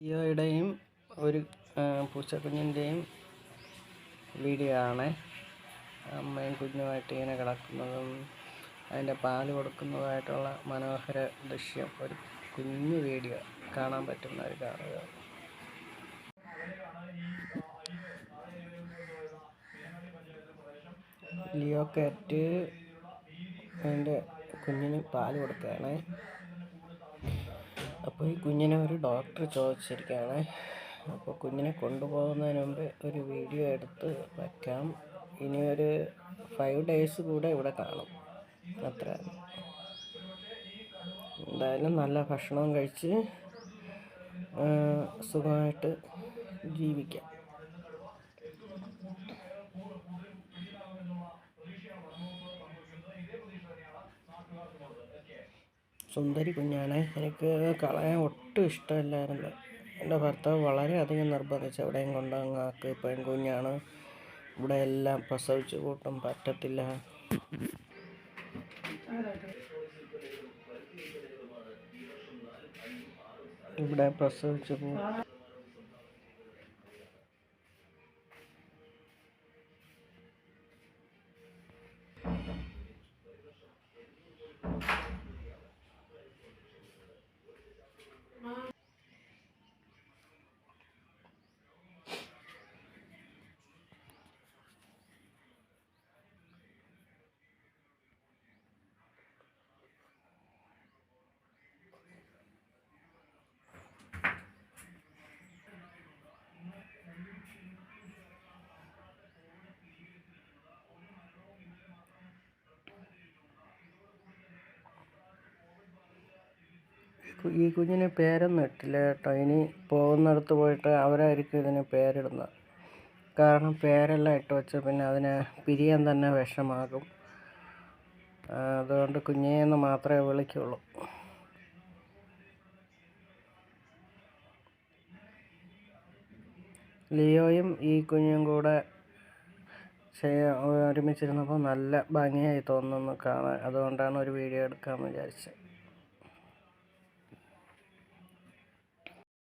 ലിയോയുടെയും ഒരു പൂച്ചക്കുഞ്ഞിന്റെയും വീഡിയോ ആണ് അമ്മയും കുഞ്ഞുമായിട്ട് ഇങ്ങനെ കിടക്കുന്നതും അതിന്റെ പാൽ കൊടുക്കുന്നതായിട്ടുള്ള മനോഹര ദൃശ്യം. ഒരു കുഞ്ഞു വീഡിയോ കാണാൻ പറ്റുന്ന ഒരു കാണുക ലിയോ കാറ്റ് അതിന്റെ കുഞ്ഞിന് പാൽ കൊടുക്കുകയാണ്. അപ്പോൾ ഈ കുഞ്ഞിനെ ഒരു ഡോക്ടർ ചോദിച്ചിരിക്കുകയാണ്. അപ്പോൾ കുഞ്ഞിനെ കൊണ്ടുപോകുന്നതിന് മുമ്പ് ഒരു വീഡിയോ എടുത്ത് വയ്ക്കാം. ഇനി ഒരു ഫൈവ് ഡേയ്സ് കൂടെ ഇവിടെ കാണും. അത്ര. എന്തായാലും നല്ല ഭക്ഷണവും കഴിച്ച് സുഖമായിട്ട് ജീവിക്കാം. സുന്ദരി കുഞ്ഞാണ്. എനിക്ക് കളയാൻ ഒട്ടും ഇഷ്ടമല്ലായിരുന്നു. എന്റെ ഭർത്താവ് വളരെയധികം നിർബന്ധിച്ച് എവിടെയും കൊണ്ടുവന്ന് ആക്ക്. പെൺകുഞ്ഞാണ് ഇവിടെ എല്ലാം പ്രസവിച്ചു കൂട്ടും പറ്റത്തില്ല. ഇവിടെ പ്രസവിച്ചു കൂട്ടും ഈ കുഞ്ഞിന് പേരൊന്നും ഇട്ടില്ല കേട്ടോ. ഇനി പോകുന്നിടത്ത് പോയിട്ട് അവരായിരിക്കും ഇതിന് പേരിടുന്നത്. കാരണം പേരെല്ലാം ഇട്ട് വെച്ച് പിന്നെ അതിനെ പിരിയാൻ തന്നെ വിഷമാകും. അതുകൊണ്ട് കുഞ്ഞേന്ന് മാത്രമേ വിളിക്കുള്ളൂ. ലിയോയും ഈ കുഞ്ഞും കൂടെ ചെയ്യാൻ ഒരുമിച്ചിരുന്നപ്പോൾ നല്ല ഭംഗിയായി തോന്നുന്നു കാണാൻ. അതുകൊണ്ടാണ് ഒരു വീഡിയോ എടുക്കാമെന്ന് വിചാരിച്ചത്.